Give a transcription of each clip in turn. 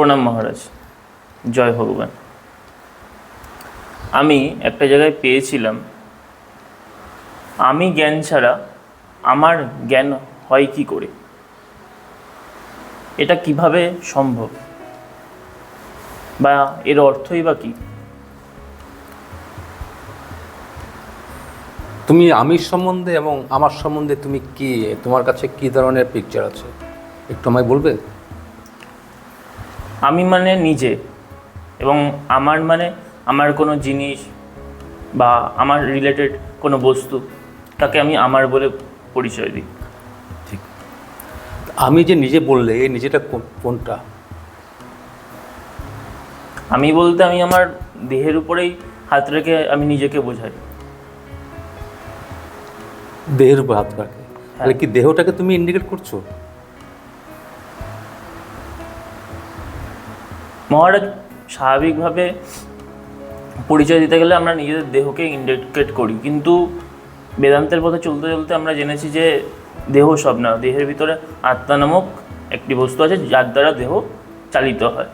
প্রণাম মহারাজ। জয় ভগবান। আমি একটা জায়গায় পেয়েছিলাম। আমি জ্ঞান ছাড়া আমার জ্ঞান হয় কি করে? এটা কীভাবে সম্ভব? বা এর অর্থই বা কী? তুমি আমির সম্বন্ধে এবং আমার সম্বন্ধে তুমি কি? তোমার কাছে কি ধরনের পিকচার আছে? একটু আমায় বলবে? আমি মানে নিজে। এবং আমার মানে আমার কোনো জিনিস বা আমার রিলেটেড কোনো বস্তু তাকে আমি আমার বলে পরিচয় দিই। ঠিক। আমি যে নিজে বললে এই নিজেটা কোন- কোনটা? আমি বলতে আমি আমার দেহের উপরেই হাত রেখে আমি নিজেকে বোঝাই। দেহের উপর হাত রাখে? তাহলে কি দেহটাকে তুমি ইন্ডিকেট করছ? মহারাজ স্বাভাবিকভাবে পরিচয় দিতে গেলে আমরা নিজেদের দেহকে ইন্ডিকেট করি। কিন্তু বেদান্তের পথে চলতে চলতে আমরা জেনেছি যে দেহ সব না, দেহের ভিতরে আত্মা নামক একটি বস্তু আছে যার দ্বারা দেহ চালিত হয়।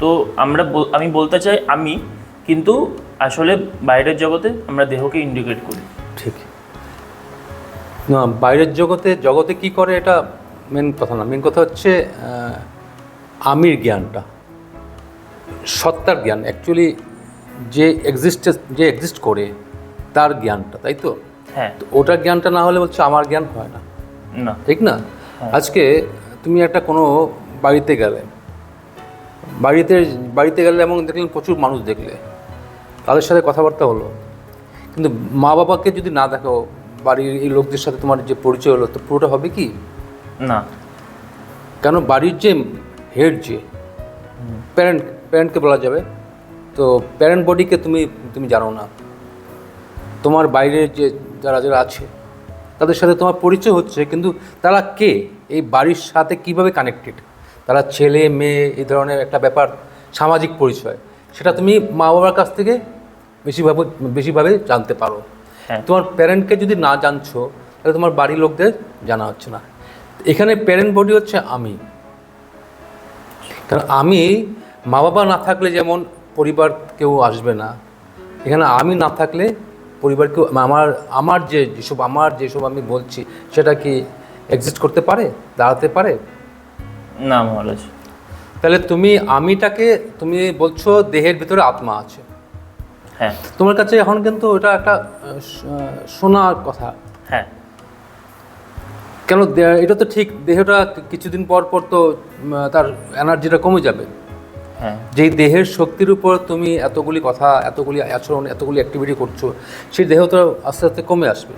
তো আমরা আমি বলতে চাই আমি, কিন্তু আসলে বাইরের জগতে আমরা দেহকে ইন্ডিকেট করি। ঠিক। না, বাইরের জগতে জগতে কি করে এটা মেন কথা না মেন কথা হচ্ছে আমির জ্ঞানটা। সত্তার জ্ঞান অ্যাকচুয়ালি যে এক্সিস্টে যে এক্সিস্ট করে তার জ্ঞানটা তাই তো? হ্যাঁ। তো ওটার জ্ঞানটা না হলে বলছে আমার জ্ঞান হয় না। না। ঠিক না? আজকে তুমি একটা কোনো বাড়িতে গেলে বাড়িতে বাড়িতে গেলে এবং দেখলেন প্রচুর মানুষ দেখলে তাদের সাথে কথাবার্তা হলো কিন্তু মা বাবাকে যদি না দেখো বাড়ির এই লোকদের সাথে তোমার যে পরিচয় হলো তো পুরোটা হবে কি? না। কেন? বাড়ির যে হেড যে প্যারেন্ট প্যারেন্টকে বলা যাবে। তো প্যারেন্ট বডিকে তুমি তুমি জানো না। তোমার বাইরে যে যারা যারা আছে তাদের সাথে তোমার পরিচয় হচ্ছে কিন্তু তারা কে? এই বাড়ির সাথে কীভাবে কানেক্টেড তারা ছেলে মেয়ে এই ধরনের একটা ব্যাপার সামাজিক পরিচয়। সেটা তুমি মা বাবার কাছ থেকে বেশিভাবে বেশিভাবে জানতে পারো। হ্যাঁ। তোমার প্যারেন্টকে যদি না জানছো তাহলে তোমার বাড়ির লোকদের জানা হচ্ছে না। এখানে প্যারেন্ট বডি হচ্ছে আমি। কারণ আমি মা বাবা না থাকলে যেমন পরিবার কেউ আসবে না এখানে আমি না থাকলে পরিবার কেউ আমার আমার যে যেসব আমার যেসব আমি বলছি সেটা কি এক্সিস্ট করতে পারে দাঁড়াতে পারে? না মহারাজ। তাহলে তুমি আমিটাকে তুমি বলছো দেহের ভিতরে আত্মা আছে। হ্যাঁ। তোমার কাছে এখন কিন্তু এটা একটা শোনার কথা। হ্যাঁ। কেন এটা তো ঠিক দেহটা কিছুদিন পর পর তো তার এনার্জিটা কমে যাবে। যেই দেহের শক্তির উপর তুমি এতগুলি কথা এতগুলি আচরণ এতগুলি অ্যাক্টিভিটি করছ সেই দেহ তো আস্তে আস্তে কমে আসবে।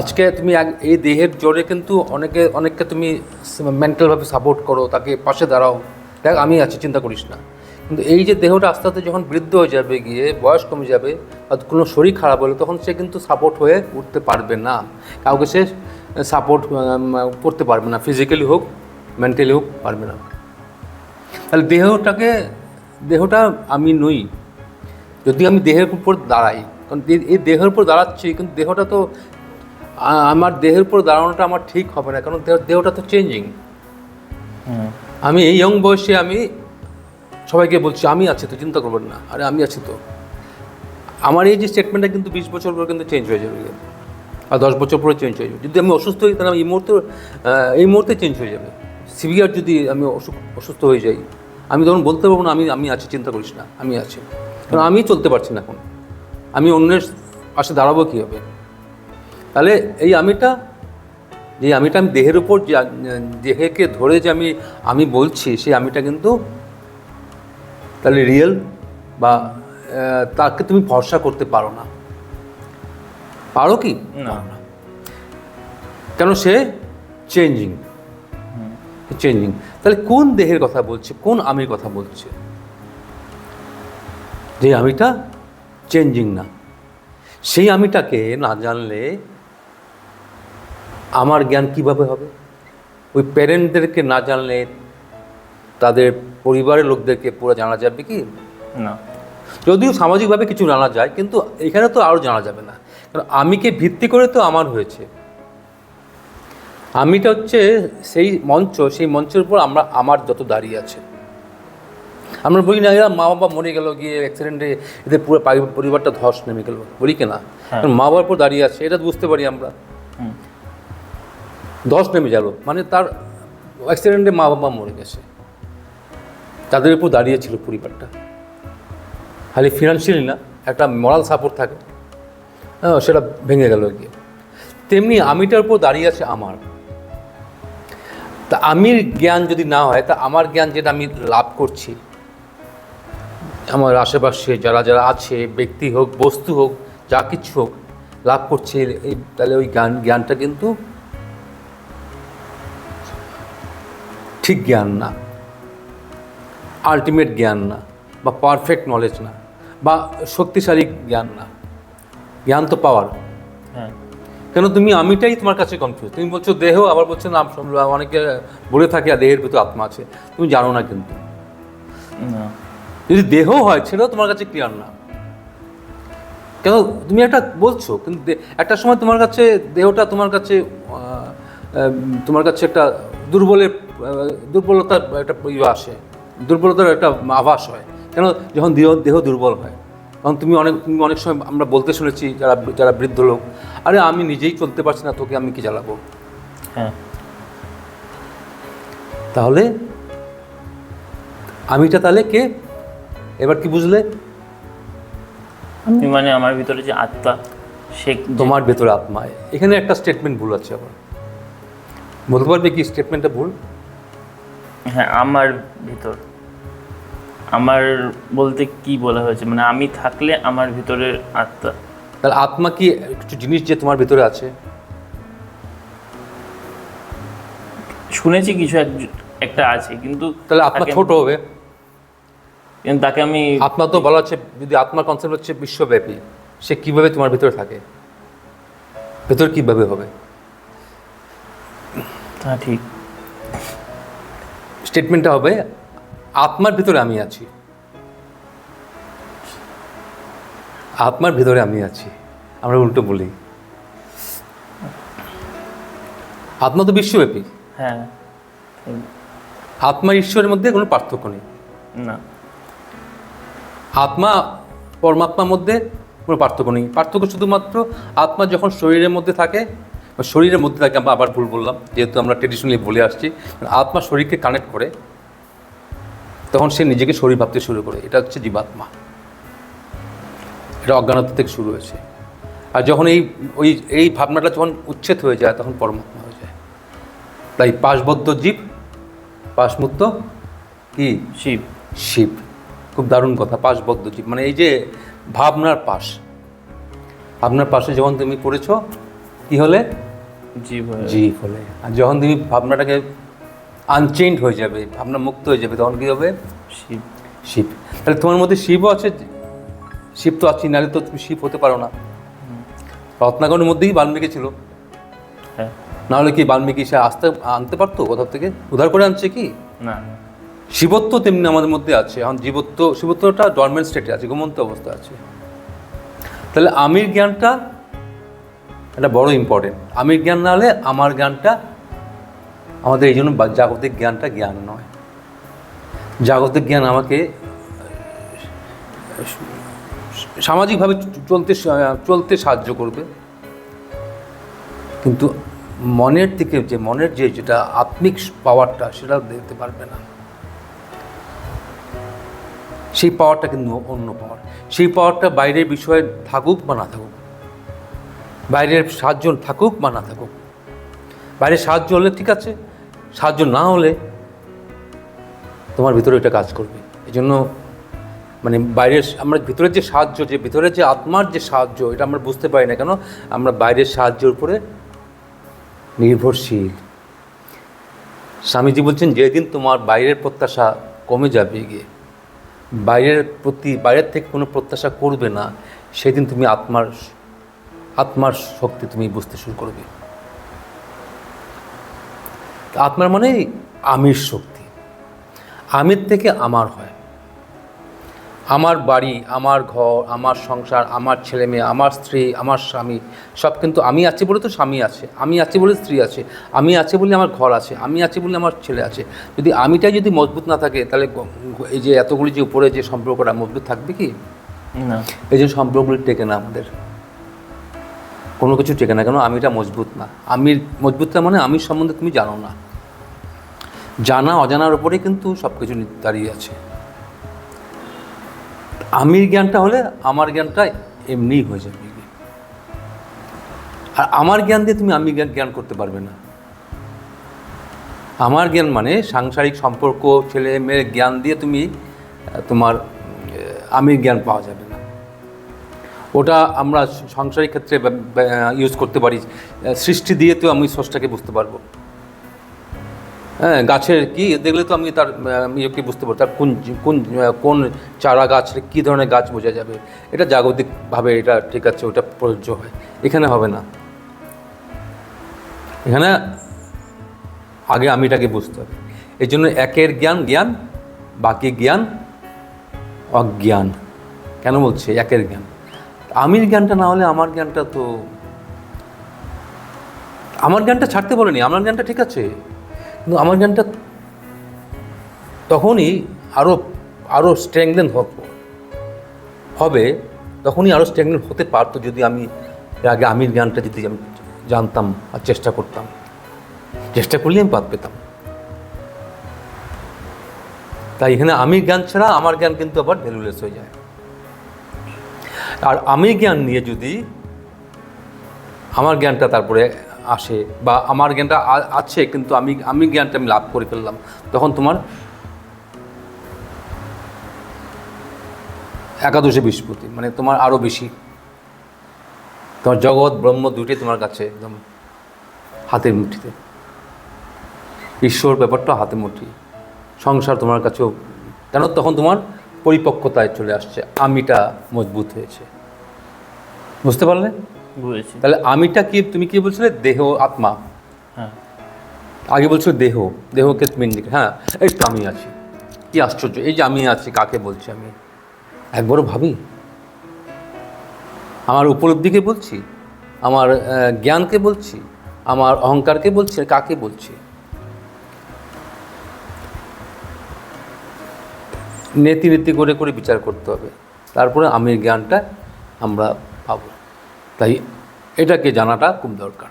আজকে তুমি এই দেহের জোরে কিন্তু অনেকে অনেককে তুমি মেন্টালভাবে সাপোর্ট করো তাকে পাশে দাঁড়াও। দেখ আমি আছি চিন্তা করিস না। কিন্তু এই যে দেহটা আস্তে আস্তে যখন বৃদ্ধ হয়ে যাবে গিয়ে বয়স কমে যাবে বা কোনো শরীর খারাপ হলে তখন সে কিন্তু সাপোর্ট হয়ে উঠতে পারবে না। কাউকে সে সাপোর্ট করতে পারবে না ফিজিক্যালি হোক মেন্টালি হোক পারবে না। তাহলে দেহটাকে দেহটা আমি নই যদি আমি দেহের উপর দাঁড়াই কারণ এই দেহের উপর দাঁড়াচ্ছি কিন্তু দেহটা তো আমার দেহের উপর দাঁড়ানোটা আমার ঠিক হবে না কারণ দেহ- দেহটা তো চেঞ্জিং আমি এই ইয়ং বয়সে আমি সবাইকে বলছি আমি আছি তো চিন্তা করবেন না। আরে আমি আছি তো। আমার এই যে স্টেটমেন্টটা কিন্তু বিশ বছর পর কিন্তু চেঞ্জ হয়ে যাবে। আর দশ বছর পরে চেঞ্জ হয়ে যাবে। যদি আমি অসুস্থ হই তাহলে এই মুহূর্তে এই মুহূর্তে চেঞ্জ হয়ে যাবে। সিভিয়ার যদি আমি অসুখ অসুস্থ হয়ে যাই আমি তখন বলতে পারব না আমি আমি আছি চিন্তা করিস না আমি আছি। কারণ আমি চলতে পারছি না এখন। আমি অন্যের পাশে দাঁড়াবো কীভাবে? তাহলে এই আমিটা যে আমিটা আমি দেহের উপর যে দেহকে ধরে যে আমি আমি বলছি সেই আমিটা কিন্তু তাহলে রিয়েল বা তাকে তুমি ভরসা করতে পারো না। পারো কি? না। কেন সে চেঞ্জিং চেঞ্জিং তাহলে কোন দেহের কথা বলছে? কোন আমির কথা বলছে? যে আমিটা চেঞ্জিং না। সেই আমিটাকে না জানলে আমার জ্ঞান কীভাবে হবে? ওই প্যারেন্টদেরকে না জানলে তাদের পরিবারের লোকদেরকে পুরো জানা যাবে কি? না। যদিও সামাজিকভাবে কিছু জানা যায় কিন্তু এখানে তো আরও জানা যাবে না। কারণ আমিকে ভিত্তি করে তো আমার হয়েছে। আমিটা হচ্ছে সেই মঞ্চ সেই মঞ্চের উপর আমরা আমার যত দাঁড়িয়ে আছে। আমরা বলি না মা বাবা মরে গেল গিয়ে অ্যাক্সিডেন্টে এদের পুরো পরিবারটা ধস নেমে গেল। বলি কি না? হ্যাঁ। কারণ মা বাবার উপর দাঁড়িয়ে আছে এটা বুঝতে পারি আমরা। ধস নেমে গেল। মানে তার অ্যাক্সিডেন্টে মা বাবা মরে গেছে। তাদের উপর দাঁড়িয়ে ছিল পরিবারটা। খালি ফিনান্সিয়ালি না একটা মরাল সাপোর্ট থাকে। হ্যাঁ সেটা ভেঙে গেল গিয়ে। তেমনি আমিটার উপর দাঁড়িয়ে আছে আমার। তা আমির জ্ঞান যদি না হয়, তা আমার জ্ঞান যেটা আমি লাভ করছি। আমার আশেপাশে যারা যারা আছে, ব্যক্তি হোক, বস্তু হোক, যা কিছু হোক, লাভ করছে তাহলে ওই জ্ঞান, জ্ঞানটা কিন্তু ঠিক জ্ঞান না। আলটিমেট জ্ঞান না, বা পারফেক্ট নলেজ না, বা শক্তিশালী জ্ঞান না। জ্ঞান তো পাওয়ার হ্যাঁ। কেন তুমি আমিটাই তোমার কাছে কনফিউজ তুমি বলছো দেহ আবার বলছো নাম অনেকে বলে থাকে আর দেহের ভিতর আত্মা আছে। তুমি জানো না কিন্তু। যদি দেহ হয় সেটাও তোমার কাছে ক্লিয়ার না। কেন? তুমি একটা বলছো কিন্তু একটা সময় তোমার কাছে দেহটা তোমার কাছে তোমার কাছে একটা দুর্বলের দুর্বলতার একটা ইয়ে আসে। দুর্বলতার একটা আভাস হয়। কেন? যখন দেহ দেহ দুর্বল হয়। তখন তুমি অনেক তুমি অনেক সময় আমরা বলতে শুনেছি যারা যারা বৃদ্ধ লোক আরে আমি নিজেই চলতে পারছি না তোকে আমি কি জ্বালাবো? হ্যাঁ। তাহলে আমিটা তাহলে কে? এবার কি বুঝলে? আমি মানে আমার ভিতরে যে আত্মা সে তোমার ভেতরে আত্মা। এখানে একটা স্টেটমেন্ট ভুল আছে আবার। বলতে পারবে কি স্টেটমেন্টটা ভুল? হ্যাঁ আমার ভিতর। আমার বলতে কি বলা হয়েছে? মানে আমি থাকলে আমার ভিতরের আত্মা। তাহলে আত্মা কি কিছু জিনিস যে তোমার ভিতরে আছে? শুনেছি কিছু এক একটা আছে কিন্তু তাহলে আত্মা ছোট হবে। কিন্তু তাকে আমি আত্মা তো বলা হচ্ছে যদি আত্মার কনসেপ্ট হচ্ছে বিশ্বব্যাপী সে কীভাবে তোমার ভিতরে থাকে? ভেতর কীভাবে হবে? তা ঠিক। স্টেটমেন্টটা হবে আত্মার ভিতরে আমি আছি। আত্মার ভিতরে আমি আছি। আমরা উল্টো বলি। আত্মা তো বিশ্বব্যাপী। হ্যাঁ। আত্মা ঈশ্বরের মধ্যে কোনো পার্থক্য নেই। না। আত্মা পরমাত্মার মধ্যে কোনো পার্থক্য নেই। পার্থক্য শুধুমাত্র আত্মা যখন শরীরের মধ্যে থাকে শরীরের মধ্যে থাকে আমরা আবার ভুল বললাম যেহেতু আমরা ট্রেডিশনালি বলে আসছি আত্মা শরীরকে কানেক্ট করে তখন সে নিজেকে শরীর ভাবতে শুরু করে। এটা হচ্ছে জীবাত্মা। এটা অজ্ঞানতা থেকে শুরু হয়েছে। আর যখন এই ওই এই ভাবনাটা যখন উচ্ছেদ হয়ে যায় তখন পরমাত্মা হয়ে যায়। তাই পাশবদ্ধ জীব পাশমুক্ত কি? শিব। শিব। খুব দারুণ কথা পাশবদ্ধ জীব। মানে এই যে ভাবনার পাশ। ভাবনার পাশে যখন তুমি পড়েছ কি হলে? জীব জীব হলে। আর যখন তুমি ভাবনাটাকে আনচেঞ্জ হয়ে যাবে ভাবনা মুক্ত হয়ে যাবে তখন কি হবে? শিব। শিব। তাহলে তোমার মধ্যে শিবও আছে শিব তো আছি নাহলে তো তুমি শিব হতে পারো না। রত্নাগরের মধ্যেই বাল্মীকি ছিল। হ্যাঁ। নাহলে কি বাল্মীকি সে আসতে আনতে পারতো কোথাও থেকে? উদ্ধার করে আনছে কি? না। শিবত্ব তেমনি আমাদের মধ্যে আছে। এখন জীবত্ব শিবত্বটা ডরমেন্ট স্টেটে আছে ঘুমন্ত অবস্থা আছে। তাহলে আমির জ্ঞানটা এটা বড় ইম্পর্টেন্ট আমির জ্ঞান না হলে আমার জ্ঞানটা আমাদের এই জন্য জাগতিক জ্ঞানটা জ্ঞান নয়। জাগতিক জ্ঞান আমাকে সামাজিকভাবে চলতে চলতে সাহায্য করবে। কিন্তু মনের থেকে যে, মনের যে যেটা আত্মিক পাওয়ারটা সেটা দিতে পারবে না। সেই পাওয়ারটা কিন্তু অন্য পাওয়ার সেই পাওয়ারটা বাইরের বিষয়ে থাকুক বা না থাকুক, বাইরের সাহায্য থাকুক বা না থাকুক, বাইরের সাহায্য হলে ঠিক আছে। সাহায্য না হলে তোমার ভিতরে এটা কাজ করবে। এই জন্য মানে বাইরের আমরা ভিতরের যে সাহায্য, যে ভিতরের যে আত্মার যে সাহায্য, এটা আমরা বুঝতে পারি না কেন, আমরা বাইরের সাহায্যের উপরে নির্ভরশীল। স্বামীজি বলছেন, যেদিন তোমার বাইরের প্রত্যাশা কমে যাবে গিয়ে বাইরের প্রতি, বাইরের থেকে কোনো প্রত্যাশা করবে না, সেদিন তুমি আত্মার আত্মার শক্তি তুমি বুঝতে শুরু করবে। আত্মার মানে আমির শক্তি। আমির থেকে আমার হয়। আমার বাড়ি আমার ঘর আমার সংসার আমার ছেলে মেয়ে আমার স্ত্রী আমার স্বামী সব কিন্তু আমি আছি বলে তো স্বামী আছে। আমি আছি বলে স্ত্রী আছে। আমি আছি বলে আমার ঘর আছে। আমি আছি বলে আমার ছেলে আছে। যদি আমিটাই যদি মজবুত না থাকে তাহলে এই যে এতগুলি যে উপরে যে সম্পর্কটা মজবুত থাকবে কি? না। এই যে সম্পর্কগুলি টেকে না আমাদের। কোনো কিছু টেকে না কেন আমিটা মজবুত না। আমির মজবুতটা মানে আমির সম্বন্ধে তুমি জানো না। জানা, অজানার উপরে কিন্তু সব কিছু নি- দাঁড়িয়ে আছে। আমির জ্ঞানটা হলে আমার জ্ঞানটা এমনিই হয়ে যাবে। আর আমার জ্ঞান দিয়ে তুমি আমি জ্ঞান জ্ঞান করতে পারবে না। আমার জ্ঞান মানে সাংসারিক সম্পর্ক ছেলে মেয়ের জ্ঞান দিয়ে তুমি তোমার আমির জ্ঞান পাওয়া যাবে না। ওটা আমরা সাংসারিক ক্ষেত্রে ইউজ করতে পারি। সৃষ্টি দিয়ে তো আমি স্রষ্টাকে বুঝতে পারব। হ্যাঁ গাছের কি, দেখলে তো আমি তার ইয়েকে বুঝতে পারব। তার কোন কোন কোন চারা গাছ কী ধরনের গাছ বোঝা যাবে? এটা জাগতিকভাবে এটা ঠিক আছে, ওটা প্রযোজ্য হয়। এখানে হবে না। এখানে আগে আমিটাকে বুঝতে হবে। এই জন্য একের জ্ঞান জ্ঞান, বাকি জ্ঞান, অজ্ঞান। কেন বলছে? একের জ্ঞান। আমির জ্ঞানটা না হলে আমার জ্ঞানটা তো, আমার জ্ঞানটা ছাড়তে বলেনি, আমার জ্ঞানটা ঠিক আছে। কিন্তু আমার জ্ঞানটা তখনই আরও আরও স্ট্রেংদেন হবে, তখনই আরও স্ট্রেংদেন হতে পারতো যদি আমি আগে আমির জ্ঞানটা যদি আমি জানতাম আর চেষ্টা করতাম। চেষ্টা করলে আমি পাত পেতাম। তাই এখানে আমি জ্ঞান ছাড়া আমার জ্ঞান কিন্তু আবার ভ্যালুলেস হয়ে যায়। আর আমি জ্ঞান নিয়ে যদি আমার জ্ঞানটা তারপরে আসে বা আমার জ্ঞানটা আছে, কিন্তু আমি আমি জ্ঞানটা আমি লাভ করে ফেললাম, তখন তোমার একাদশে বৃহস্পতি মানে তোমার আরও বেশি। তোমার জগৎ, ব্রহ্ম দুটোই তোমার কাছে একদম হাতের মুঠিতে। ঈশ্বর ব্যাপারটা হাতে মুঠি। সংসার তোমার কাছেও, কেন? তখন তোমার পরিপক্কতায় চলে আসছে আমিটা মজবুত হয়েছে। বুঝতে পারলে? বুঝেছি। তাহলে আমিটা কি তুমি কি বলছিলে? দেহ আত্মা? হ্যাঁ। আগে বলছো দেহ দেহকে তুমি হ্যাঁ এই তো আমি আছি। কি আশ্চর্য এই যে আমি আছি কাকে বলছি আমি? একবারও ভাবি। আমার উপলব্ধিকে বলছি আমার জ্ঞানকে বলছি আমার অহংকারকে বলছি কাকে বলছি? নেতি নেতি করে করে বিচার করতে হবে। তারপরে আমির জ্ঞানটা আমরা পাবো। তাই এটাকে জানাটা খুব দরকার।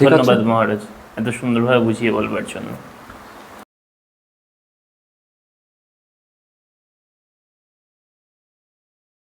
ধন্যবাদ মহারাজ। এত সুন্দরভাবে বুঝিয়ে বলবার জন্য।